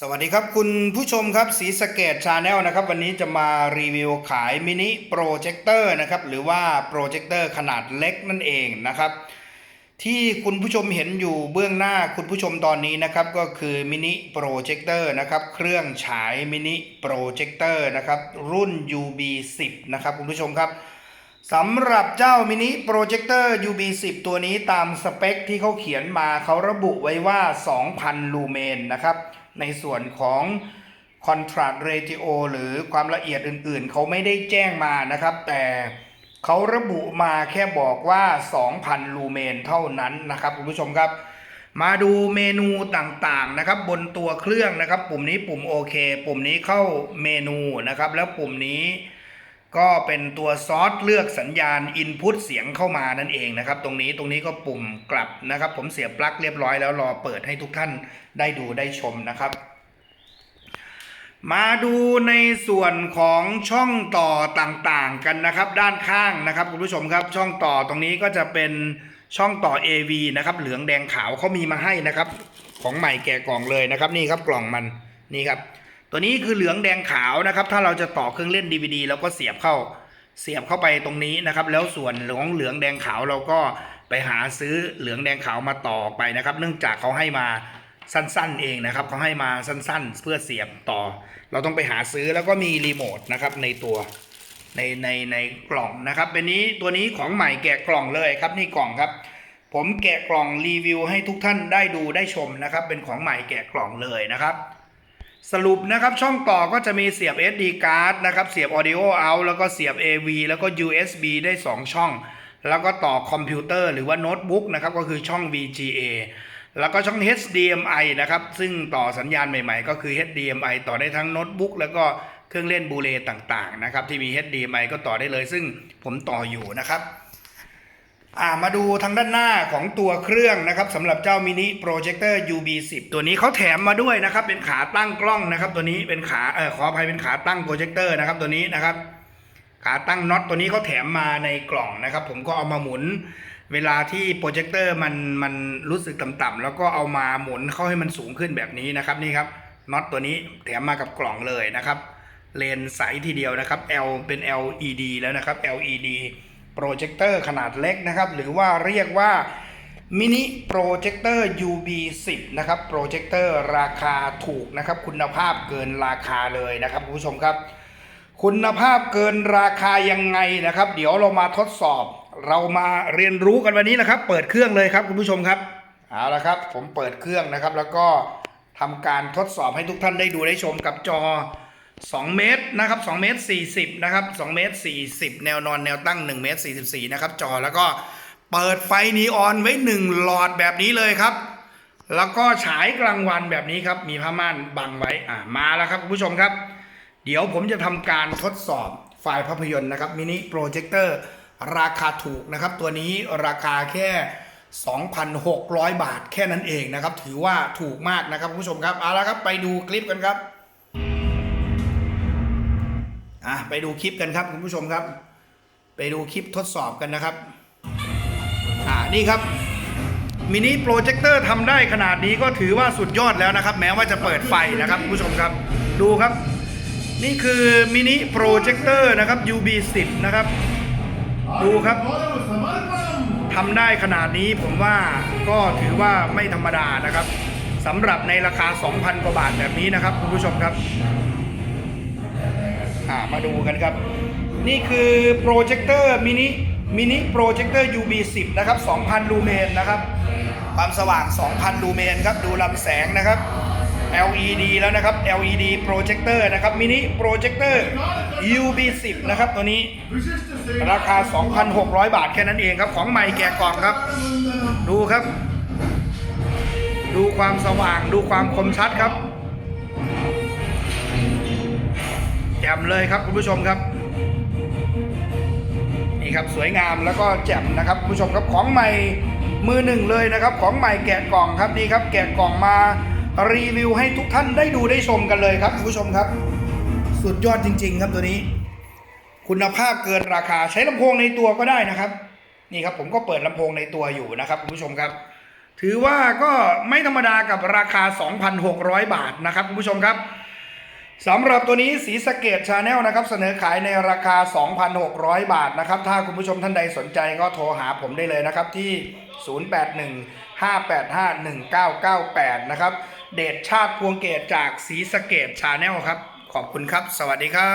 สวัสดีครับคุณผู้ชมครับสีสเกตชาแนลนะครับ วันนี้จะมารีวิวขายมินิโปรเจคเตอร์นะครับ หรือว่าโปรเจคเตอร์ขนาดเล็กนั่นเองนะครับ ที่คุณผู้ชมเห็นอยู่เบื้องหน้าคุณผู้ชมตอนนี้นะครับ ก็คือมินิโปรเจคเตอร์นะครับ เครื่องฉายมินิโปรเจคเตอร์นะครับ รุ่น UB10 นะครับคุณผู้ชมครับ สำหรับเจ้ามินิโปรเจคเตอร์ UB10 ตัวนี้ตามสเปคที่เขาเขียนมาเขาระบุไว้ว่า 2,000 ลูเมนนะครับ ในส่วนของ Contrast Ratio หรือความละเอียดอื่นๆ เขาไม่ได้แจ้งมานะครับ แต่เขาระบุมาแค่บอกว่า 2,000 ลูเมนเท่านั้นนะครับคุณผู้ชมครับ มาดูเมนูต่างๆนะครับ บนตัวเครื่องนะครับ ปุ่มนี้ปุ่มโอเคปุ่มนี้เข้าเมนูนะครับ แล้วปุ่มนี้ ก็เป็นตัวซอสเลือกสัญญาณ Input เสียงเข้ามานั่นเองนะครับ ตรงนี้ตรงนี้ก็ปุ่มกลับนะครับ ผมเสียบปลั๊กเรียบร้อยแล้วรอเปิดให้ทุกท่านได้ดูได้ชมนะครับ มาดูในส่วนของช่องต่อต่างๆกันนะครับ ด้านข้างนะครับคุณผู้ชมครับ ช่องต่อตรงนี้ก็จะเป็นช่องต่อ AV นะครับเหลืองแดงขาวเขามีมาให้นะครับ ของใหม่แกะกล่องเลยนะครับ นี่ครับกล่องมันนี่ครับ ตัวนี้คือเหลืองแดงขาวนะครับ ถ้าเราจะต่อเครื่องเล่น DVD เราก็เสียบเข้าเสียบเข้าไปตรงนี้นะครับ แล้วส่วนของเหลืองแดงขาวเราก็ไปหาซื้อเหลืองแดงขาวมาต่อไปนะครับ เนื่องจากเขาให้มาสั้นๆเองนะครับเขาให้มาสั้นๆ เพื่อเสียบต่อ เราต้องไปหาซื้อแล้วก็มีรีโมทนะครับในตัวในในในกล่องนะครับเป็นนี้ตัวนี้ของใหม่แกะกล่องเลยครับนี่กล่องครับ ผมแกะกล่องรีวิวให้ทุกท่านได้ดูได้ชมนะครับ เป็นของใหม่แกะกล่องเลยนะครับ สรุปนะครับช่องต่อก็จะมีเสียบ SD card นะครับเสียบ audio out แล้วก็เสียบ AV แล้วก็ USB ได้ 2 ช่อง แล้วก็ต่อคอมพิวเตอร์หรือว่าโน้ตบุ๊กนะครับก็คือช่อง VGA แล้วก็ช่อง HDMI นะครับซึ่งต่อสัญญาณใหม่ๆ ก็คือ HDMI ต่อได้ทั้งโน้ตบุ๊กแล้วก็เครื่องเล่นบูเลต่างๆนะครับที่มี HDMI ก็ต่อได้เลย ซึ่งผมต่ออยู่นะครับ อ่ามาดูทางด้านหน้าของตัวเครื่องนะครับสำหรับเจ้ามินิโปรเจคเตอร์ UB10 ตัวนี้เขาแถมมาด้วยนะครับเป็นขาตั้งกล้องนะครับ ตัวนี้เป็นขาเออขออภัยเป็นขาตั้งโปรเจคเตอร์นะครับตัวนี้นะครับ ขาตั้งน็อตตัวนี้เขาแถมมาในกล่องนะครับ ผมก็เอามาหมุน เวลาที่โปรเจคเตอร์มันมันรู้สึกต่ำๆแล้วก็เอามาหมุนเข้าให้มันสูงขึ้นแบบนี้นะครับนี่ครับน็อตตัวนี้แถมมากับกล่องเลยนะครับเลนส์ใสทีเดียวนะครับ L เป็น LED แล้วนะครับ LED โปรเจคเตอร์ขนาดเล็กนะครับ หรือว่าเรียกว่ามินิโปรเจคเตอร์ UB10 นะครับโปรเจคเตอร์ราคาถูกนะครับ คุณภาพเกินราคาเลยนะครับคุณผู้ชมครับ คุณภาพเกินราคายังไงนะครับ เดี๋ยวเรามาทดสอบ เรามาเรียนรู้กันวันนี้นะครับ เปิดเครื่องเลยครับคุณผู้ชมครับเอาละครับ ผมเปิดเครื่องนะครับ แล้วก็ทำการทดสอบให้ทุกท่านได้ดูได้ชมกับจอ 2 เมตรนะครับ2เมตร40นะครับ2เมตร40 แนวนอนแนวตั้ง 1 เมตร 44 นะครับจอแล้วก็เปิดไฟนีออนไว้ 1 หลอดแบบนี้เลยครับ แล้วก็ฉายกลางวันแบบนี้ครับ มีผ้าม่านบังไว้อ่ามาแล้วครับคุณผู้ชมครับ เดี๋ยวผมจะทำการทดสอบไฟล์ภาพยนตร์นะครับมินิโปรเจคเตอร์ราคาถูกนะครับ ตัวนี้ราคาแค่ 2,600 บาทแค่นั้นเองนะครับ ถือว่าถูกมากนะครับคุณผู้ชมครับเอาละครับไปดูคลิปกันครับ อะไปดูคลิปกันครับคุณผู้ชมครับ ไปดูคลิปทดสอบกันนะครับ อ่านี่ครับมินิโปรเจคเตอร์ทำได้ขนาดนี้ก็ถือว่าสุดยอดแล้วนะครับ แม้ว่าจะเปิดไฟนะครับคุณผู้ชมครับ ดูครับ นี่คือมินิโปรเจคเตอร์นะครับ UB10 นะครับ ดูครับทำได้ขนาดนี้ผมว่าก็ถือว่าไม่ธรรมดานะครับสำหรับในราคา 2,000 กว่าบาทแบบนี้นะครับคุณผู้ชมครับ อ่ามาดูกันครับ นี่คือโปรเจคเตอร์มินิมินิโปรเจคเตอร์ UB10 นะครับ 2,000 ลูเมนนะครับ ความสว่าง 2,000 ลูเมนครับ ดูลำแสงนะครับ LED แล้วนะครับ LED โปรเจคเตอร์นะครับมินิโปรเจคเตอร์ UB10 นะครับ ตัวนี้ราคา 2,600 บาทแค่นั้นเองครับ ของใหม่แกะกล่องครับ ดูครับ ดูความสว่างดูความคมชัดครับ จ่มเลยครับคุณผู้ชมครับ นี่ครับสวยงามแล้วก็แจ่มนะครับคุณผู้ชมครับของใหม่มือหนึ่งเลยนะครับ ของใหม่แกะกล่องครับนี่ครับ แกะกล่องมารีวิวให้ทุกท่านได้ดูได้ชมกันเลยครับคุณผู้ชมครับ สุดยอดจริง ๆ ครับตัวนี้ คุณภาพเกินราคาใช้ลำโพงในตัวก็ได้นะครับ นี่ครับผมก็เปิดลำโพงในตัวอยู่นะครับคุณผู้ชมครับ ถือว่าก็ไม่ธรรมดากับราคา 2,600 บาทนะครับคุณผู้ชมครับ สำหรับตัวนี้สีสเกตชาแนลนะครับเสนอขายในราคา 2,600 บาทนะครับ ถ้าคุณผู้ชมท่านใดสนใจก็โทรหาผมได้เลยนะครับที่ 0815851998 นะครับ เดชชาติพวงเกตจากสีสเกตชาแนลครับ ขอบคุณครับ สวัสดีครับ